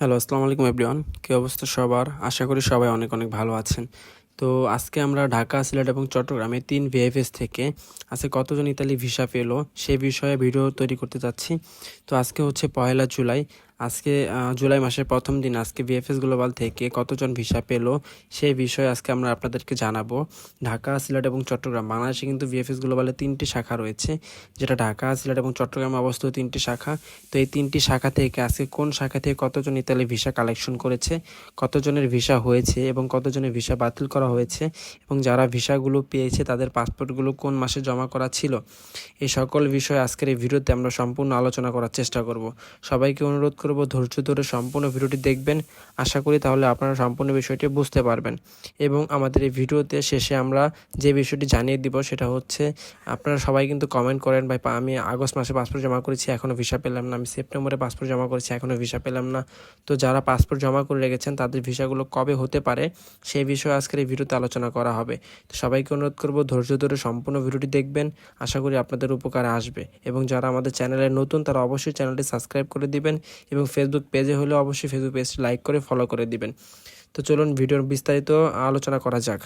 Hello, আসসালামু আলাইকুম everyone. কী অবস্থা সবার? আশা করি সবাই অনেক অনেক ভালো আছেন। তো আজকে আমরা ঢাকা, সিলেট এবং চট্টগ্রামে তিন ভিএফএস থেকে আজকে কতজন ইতালি ভিসা পেল সে বিষয়ে ভিডিও তৈরি করতে চাচ্ছি তো আজকে হচ্ছে পয়লা জুলাই। আজকে জুলাই মাসের প্রথম দিন আজকে ভিএফএস গ্লোবাল থেকে কতজন ভিসা পেল সেই বিষয়ে আজকে আমরা আপনাদেরকে জানাব। ঢাকা, সিলেট এবং চট্টগ্রাম। বাংলাদেশে কিন্তু ভিএফএস গ্লোবালে তিনটি শাখা রয়েছে, যেটা ঢাকা, সিলেট এবং চট্টগ্রামে অবস্থিত তিনটি শাখা। তো এই তিনটি শাখা থেকে আজকে কোন শাখা থেকে কতজন ইতালি ভিসা কালেকশন করেছে, কতজনের ভিসা হয়েছে এবং কতজনের ভিসা বাতিল করা হয়েছে এবং যারা ভিসাগুলো পেয়েছে তাদের পাসপোর্টগুলো কোন মাসে জমা করা ছিল, এই সকল বিষয় আজকের এই ভিডিওতে আমরা সম্পূর্ণ আলোচনা করার চেষ্টা করব। সবাইকে অনুরোধ করব, ধৈর্য ধরে সম্পূর্ণ ভিডিওটি দেখবেন। আশা করি তাহলে আপনারা সম্পূর্ণ বিষয়টি বুঝতে পারবেন। এবং আমাদের এই ভিডিওতে শেষে আমরা যে বিষয়টি জানিয়ে দিব সেটা হচ্ছে, আপনারা সবাই কিন্তু কমেন্ট করেন, ভাই আমি আগস্ট মাসে পাসপোর্ট জমা করেছি এখনও ভিসা পেলাম না। আমি সেপ্টেম্বরে পাসপোর্ট জমা করেছি এখনও ভিসা পেলাম না। তো যারা পাসপোর্ট জমা করে রেখেছেন, তাদের ভিসাগুলো কবে হতে পারে, সেই বিষয়ে আজকের এই ভিডিওতে আলোচনা করা হবে। তো সবাইকে অনুরোধ করব, ধৈর্য ধরে সম্পূর্ণ ভিডিওটি দেখবেন। আশা করি আপনাদের উপকার আসবে। এবং যারা আমাদের চ্যানেলে নতুন, তারা অবশ্যই চ্যানেলটি সাবস্ক্রাইব করে দিবেন। এবং ফেসবুক পেজে হলে অবশ্যই ফেসবুক পেজটি লাইক করে ফলো করে দিবেন। তো চলুন ভিডিওর বিস্তারিত আলোচনা করা যাক।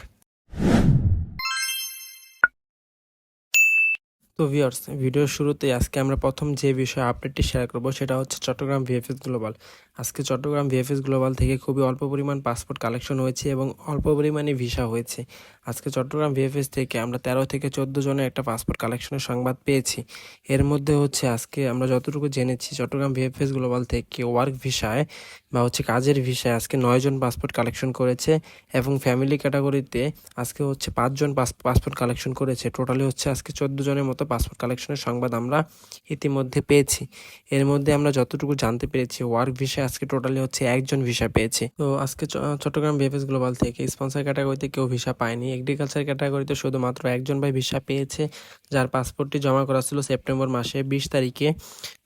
তো ভিউয়ার্স ভিডিওর শুরুতে আজকে আমরা প্রথম যে বিষয়ে আপডেটটি শেয়ার করব সেটা হচ্ছে চট্টগ্রাম ভিএফএস গ্লোবাল আজকে চট্টগ্রাম ভিএফএস গ্লোবাল থেকে খুবই অল্প পরিমাণ পাসপোর্ট কালেকশন হয়েছে এবং অল্প পরিমাণে ভিসা হয়েছে। আজকে চট্টগ্রাম ভিএফএস থেকে আমরা তেরো থেকে চোদ্দ জনের একটা পাসপোর্ট কালেকশনের সংবাদ পেয়েছি। এর মধ্যে হচ্ছে আজকে আমরা যতটুকু জেনেছি, চট্টগ্রাম ভিএফএস গ্লোবাল থেকে ওয়ার্ক ভিসায় বা হচ্ছে কাজের ভিসায় আজকে নয়জন পাসপোর্ট কালেকশন করেছে এবং ফ্যামিলি ক্যাটাগরিতে আজকে হচ্ছে পাঁচজন পাসপোর্ট কালেকশন করেছে। টোটালি হচ্ছে আজকে চোদ্দ জনের মতো পাসপোর্ট কালেকশনের সংবাদ আমরা ইতিমধ্যে পেয়েছি। এর মধ্যে আমরা যতটুকু জানতে পেরেছি, ওয়ার্ক ভিসা আজকে টোটালি হচ্ছে একজন ভিসা পেয়েছে। তো আজকে চট্টগ্রাম বিএফএস গ্লোবাল থেকে স্পন্সার ক্যাটাগরিতে কেউ ভিসা পায়নি। এগ্রিকালচার ক্যাটাগরিতে শুধুমাত্র একজন ভাই ভিসা পেয়েছে, যার পাসপোর্টটি জমা করা ছিল সেপ্টেম্বর মাসে বিশ তারিখে।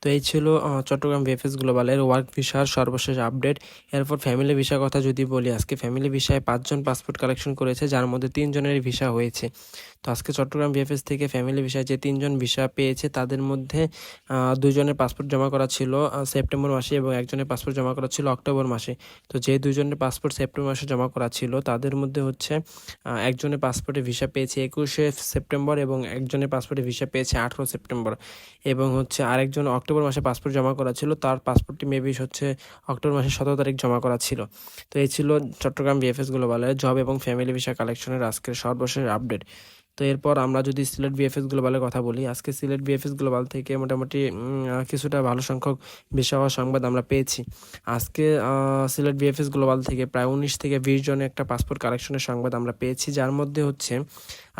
তো এই ছিল চট্টগ্রাম বিএফএস গ্লোবালের ওয়ার্ক ভিসার সর্বশেষ আপডেট এরপর ফ্যামিলি ভিসা কথা যদি বলি, আজকে ফ্যামিলি ভিসায় পাঁচজন পাসপোর্ট কালেকশন করেছে, যার মধ্যে তিনজনের ভিসা হয়েছে। তো আজকে চট্টগ্রাম বিএফএস থেকে ফ্যামিলি ভিসায় যে তিনজন ভিসা পেয়েছে, তাদের মধ্যে দুজনের পাসপোর্ট জমা করা ছিল সেপ্টেম্বর মাসে এবং একজনের পাসপোর্ট জমা করা ছিল অক্টোবর মাসে। তো যে দুজনের পাসপোর্ট সেপ্টেম্বর মাসে জমা করা ছিল, তাদের মধ্যে হচ্ছে একজনের পাসপোর্টে ভিসা পেয়েছে একুশে সেপ্টেম্বর এবং একজনের পাসপোর্টে ভিসা পেয়েছে আঠেরো সেপ্টেম্বর। এবং হচ্ছে আরেকজন অক্টোবর মাসে পাসপোর্ট জমা করা ছিল, তার পাসপোর্টটি মেবি হচ্ছে অক্টোবর মাসের সতেরো তারিখ জমা করা ছিল। তো এই ছিল চট্টগ্রাম বিএফএস গ্লোবালের জব এবং ফ্যামিলি ভিসা কালেকশনের আজকের সর্বশেষ আপডেট তো এরপর আমরা যদি সিলেট বিএফএস গ্লোবালের কথা বলি, আজকে সিলেট বিএফএস গ্লোবাল থেকে মোটামুটি কিছুটা ভালো সংখ্যক বিষয় সংবাদ আমরা পেয়েছি। আজকে সিলেট বিএফএস গ্লোবাল থেকে প্রায় উনিশ থেকে বিশ জনের একটা পাসপোর্ট কালেকশনের সংবাদ আমরা পেয়েছি, যার মধ্যে হচ্ছে,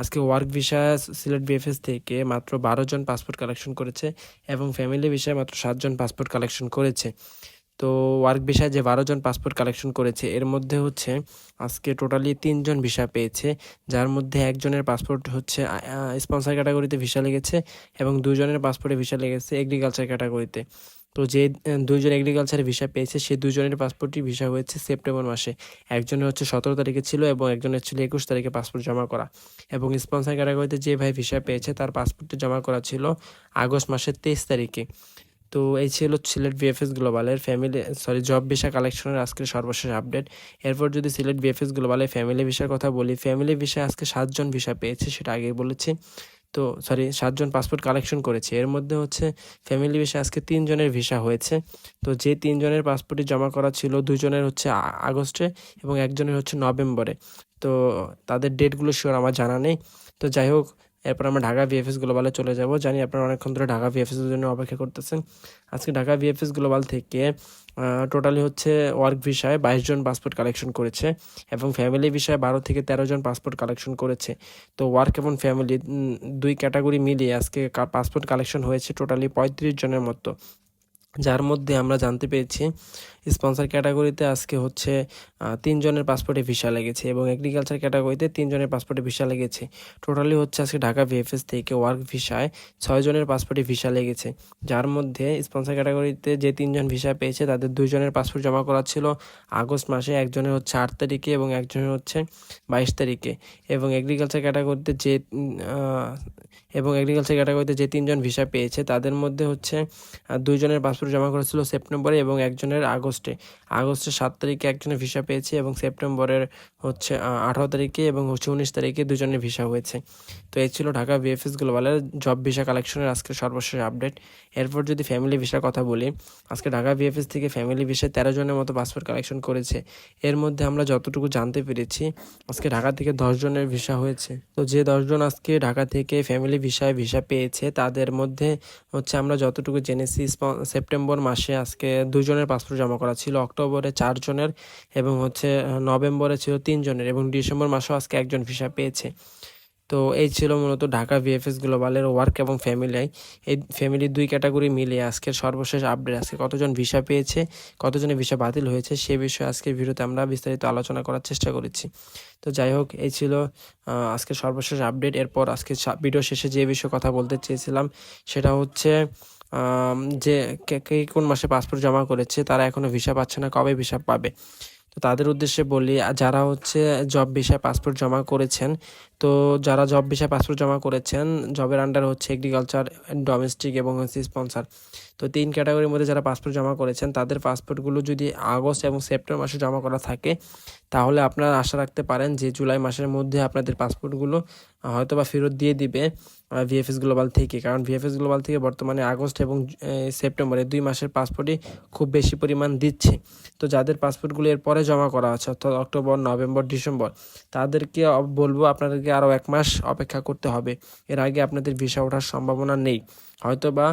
আজকে ওয়ার্ক ভিসা সিলেট বিএফএস থেকে মাত্র বারো জন পাসপোর্ট কালেকশন করেছে এবং ফ্যামিলি ভিসায় মাত্র সাতজন পাসপোর্ট কালেকশন করেছে। তো ওয়ার্ক ভিসায় যে বারো জন পাসপোর্ট কালেকশন করেছে এর মধ্যে হচ্ছে আজকে টোটালি তিনজন ভিসা পেয়েছে যার মধ্যে একজনের পাসপোর্ট হচ্ছে স্পন্সর ক্যাটাগরিতে ভিসা লেগেছে এবং দুজনের পাসপোর্টে ভিসা লেগেছে এগ্রিকালচার ক্যাটাগরিতে তো যে আহ, দুইজন এগ্রিকালচারে ভিসা পেয়েছে সে দুজনের পাসপোর্টই ভিসা হয়েছে সেপ্টেম্বর মাসে। একজনের হচ্ছে সতেরো তারিখে ছিল এবং একজনের ছিল একুশ তারিখে পাসপোর্ট জমা করা। এবং স্পন্সর ক্যাটাগরিতে যে ভাই ভিসা পেয়েছে তার পাসপোর্টটি জমা করা ছিল আগস্ট মাসের তেইশ তারিখে। তো এই ছিল সিলেট ভিএফএস গ্লোবালের ফ্যামিলি সরি জব ভিসা কালেকশনের আজকের সর্বশেষ আপডেট এরপর যদি সিলেট ভিএফএস গ্লোবালের ফ্যামিলি ভিসার কথা বলি, ফ্যামিলি ভিসায় আজকে সাতজন ভিসা পেয়েছে সেটা আগেই বলেছি। তো সরি সাতজন পাসপোর্ট কালেকশন করেছে। এর মধ্যে হচ্ছে ফ্যামিলি ভিসা আজকে তিনজনের ভিসা হয়েছে। তো যে তিনজনের পাসপোর্টই জমা করা ছিল, দুজনের হচ্ছে আগস্টে এবং একজনের হচ্ছে নভেম্বরে। তো তাদের ডেটগুলো শিওর আমার জানা নেই। তো যাই হোক এরপর আমরা ঢাকা ভিএফএস গ্লোবালে চলে যাব। জানি আপনারা অনেকক্ষণ ধরে ঢাকা ভিএফএস এর জন্য অপেক্ষা করতেছেন। আজকে ঢাকা ভিএফএস গ্লোবাল থেকে টোটালি হচ্ছে ওয়ার্ক ভিসায় বাইশ জন পাসপোর্ট কালেকশন করেছে এবং ফ্যামিলি ভিসায় বারো থেকে তেরো জন পাসপোর্ট কালেকশন করেছে। তো ওয়ার্ক এবং ফ্যামিলি দুই ক্যাটাগরি মিলিয়ে আজকে পাসপোর্ট কালেকশন হয়েছে টোটালি পঁয়ত্রিশ জনের মতো। যার মধ্যে আমরা জানতে পেরেছি স্পন্সর ক্যাটাগরিতে আজকে হচ্ছে তিনজনের পাসপোর্টে ভিসা লেগেছে এবং এগ্রিকালচার ক্যাটাগরিতে তিনজনের পাসপোর্টে ভিসা লেগেছে। টোটালি হচ্ছে আজকে ঢাকা ভিএফএস থেকে ওয়ার্ক ভিসায় ছয়জনের পাসপোর্টে ভিসা লেগেছে। যার মধ্যে স্পন্সর ক্যাটাগরিতে যে তিনজন ভিসা পেয়েছে, তাদের দুইজনের পাসপোর্ট জমা করা ছিল আগস্ট মাসে, একজনের হচ্ছে আট তারিখে এবং একজনের হচ্ছে বাইশ তারিখে। এবং এগ্রিকালচার ক্যাটাগরিতে যে এবং এগ্রিকালচার ক্যাটাগরিতে যে তিনজন ভিসা পেয়েছে, তাদের মধ্যে হচ্ছে দুইজনের পাসপোর্ট জমা করেছিল সেপ্টেম্বরে এবং একজনের আগস্টে। আগস্টের সাত তারিখে একজনের ভিসা পেয়েছে এবং সেপ্টেম্বরের হচ্ছে আঠারো তারিখে এবং হচ্ছে উনিশ তারিখে দুজনের ভিসা হয়েছে। তো এই ছিল ঢাকা বিএফএস গ্লোবালের জব ভিসা কালেকশনের আজকে সর্বশেষ আপডেট এরপর যদি ফ্যামিলি ভিসার কথা বলি, আজকে ঢাকা বিএফএস থেকে ফ্যামিলি ভিসায় তেরো জনের মতো পাসপোর্ট কালেকশন করেছে। এর মধ্যে আমরা যতটুকু জানতে পেরেছি, আজকে ঢাকা থেকে দশ জনের ভিসা হয়েছে। তো যে দশজন আজকে ঢাকা থেকে ফ্যামিলি ভিসায় ভিসা পেয়েছে, তাদের মধ্যে হচ্ছে আমরা যতটুকু জেনেছি, স্প- সেপ্টেম্বর মাসে আজকে দুজনের পাসপোর্ট জমা করা ছিল, অক্টোবরে চারজনের এবং হচ্ছে নভেম্বরে ছিল তিনজনের এবং ডিসেম্বর মাসেও আজকে একজন ভিসা পেয়েছে। তো এই ছিল মূলত ঢাকা ভিএফএস গ্লোবালের ওয়ার্ক এবং ফ্যামিলি এই ফ্যামিলির দুই ক্যাটাগরি মিলিয়ে আজকের সর্বশেষ আপডেট আজকে কতজন ভিসা পেয়েছে কতজনের ভিসা বাতিল হয়েছে সে বিষয়ে আজকের ভিডিওতে আমরা বিস্তারিত আলোচনা করার চেষ্টা করেছি। তো যাই হোক এই ছিল আহ, আজকের সর্বশেষ আপডেট এরপর আজকে ভিডিও শেষে যে বিষয়ে কথা বলতে চেয়েছিলাম সেটা হচ্ছে যে কে কোন মাসে পাসপোর্ট জমা করেছে তারা এখনও ভিসা পাচ্ছে না কবে ভিসা পাবে? তো তাদের উদ্দেশ্যে বলি যারা হচ্ছে জব ভিসায় পাসপোর্ট জমা করেছেন, তো যারা জব ভিসায় পাসপোর্ট জমা করেছেন জবের আন্ডার হচ্ছে এগ্রিকালচার ডোমেস্টিক এবং হচ্ছে স্পন্সর তো তিন ক্যাটাগরির মধ্যে যারা পাসপোর্ট জমা করেছেন, তাদের পাসপোর্টগুলো যদি আগস্ট এবং সেপ্টেম্বর মাসে জমা করা থাকে, তাহলে আপনারা আশা রাখতে পারেন যে জুলাই মাসের মধ্যে আপনাদের পাসপোর্টগুলো হয়তো বা ফেরত দিয়ে দিবে। ভিএফএস গ্লোবাল থেকে। কারণ ভিএফএস গ্লোবাল থেকে বর্তমানে আগস্ট এবং সেপ্টেম্বরে দুই মাসের পাসপোর্টই খুব বেশি পরিমাণ দিচ্ছে। তো যাদের পাসপোর্টগুলো এরপরে জমা করা আছে, অর্থাৎ অক্টোবর, নভেম্বর, ডিসেম্বর, তাদেরকে বলব আপনাদেরকে আরও এক মাস অপেক্ষা করতে হবে। এর আগে আপনাদের ভিসা ওঠার সম্ভাবনা নেই। হয়তো বা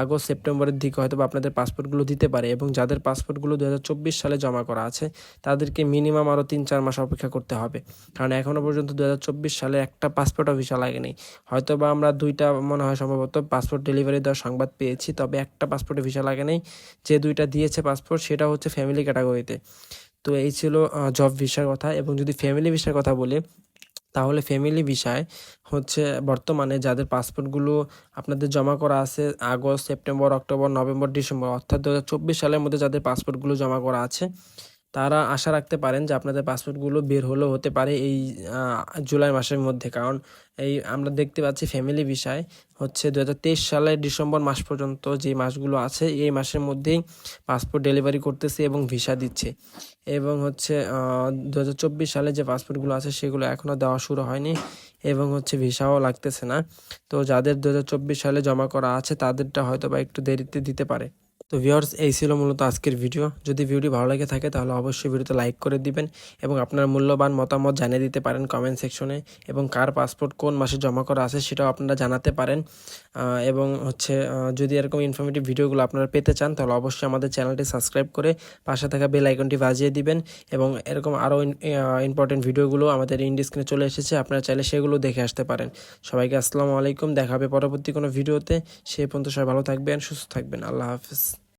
আগস্ট, সেপ্টেম্বরের দিকে হয়তো বা আপনাদের পাসপোর্টগুলো দিতে পারে এবং যাদের পাসপোর্টগুলো দু হাজার চব্বিশ সালে জমা করা আছে, তাদেরকে মিনিমাম আরও তিন চার মাস অপেক্ষা করতে হবে। কারণ এখনও পর্যন্ত দুহাজার চব্বিশ সালে একটা পাসপোর্ট ভিসা লাগেনি। হয়তো বা আমরা দুইটা মনে হয় সম্ভবত পাসপোর্ট ডেলিভারি দেওয়ার সংবাদ পেয়েছি, তবে একটা পাসপোর্টে ভিসা লাগে নাই যে দুইটা দিয়েছে পাসপোর্ট, সেটা হচ্ছে ফ্যামিলি ক্যাটাগরিতে তো। এই ছিল জব ভিসার কথা এবং যদি ফ্যামিলি ভিসার কথা বলি তাহলে ফ্যামিলি ভিসায় হচ্ছে বর্তমানে যাদের পাসপোর্টগুলো আপনাদের জমা করা আছে August, September, October, November, December, অর্থাৎ দুহাজার চব্বিশ সালের মধ্যে যাদের পাসপোর্টগুলো জমা করা আছে তারা আশা রাখতে পারেন যে আপনাদের পাসপোর্টগুলো বের হলেও হতে পারে এই জুলাই মাসের মধ্যে। কারণ এই আমরা দেখতে পাচ্ছি ফ্যামিলি ভিসায় হচ্ছে দু সালের ডিসেম্বর মাস পর্যন্ত যে মাসগুলো আছে, এই মাসের মধ্যেই পাসপোর্ট ডেলিভারি করতেছে এবং ভিসা দিচ্ছে। এবং হচ্ছে দু হাজার চব্বিশ সালে যে পাসপোর্টগুলো আছে সেগুলো এখনও দেওয়া শুরু হয়নি এবং হচ্ছে ভিসাও লাগতেছে না। তো যাদের দু হাজার চব্বিশ সালে জমা করা আছে তাদেরটা হয়তো বা একটু দেরিতে দিতে পারে। তো ভিউয়ার্স এই ছিল মূলত আজকের ভিডিও যদি ভিডিওটি ভালো লাগে থাকে, তাহলে অবশ্যই ভিডিওতে লাইক করে দিবেন এবং আপনার মূল্যবান মতামত জানিয়ে দিতে পারেন কমেন্ট সেকশনে এবং কার পাসপোর্ট কোন মাসে জমা করা আছে সেটাও আপনারা জানাতে পারেন। এবং হচ্ছে যদি এরকম ইনফরমেটিভ ভিডিওগুলো আপনারা পেতে চান, তাহলে অবশ্যই আমাদের চ্যানেলটি সাবস্ক্রাইব করে পাশে থাকা বেল আইকনটি বাজিয়ে দিবেন এবং এরকম আরও ইম্পর্টেন্ট ভিডিওগুলো আমাদের ইন্ডিস্ক্রিনে চলে এসেছে, আপনারা চাইলে সেগুলো দেখে আসতে পারেন। সবাইকে আসসালামু আলাইকুম, দেখা হবে পরবর্তী কোনো ভিডিওতে সে পর্যন্ত সবাই ভালো থাকবেন, সুস্থ থাকবেন। আল্লাহ হাফিজ।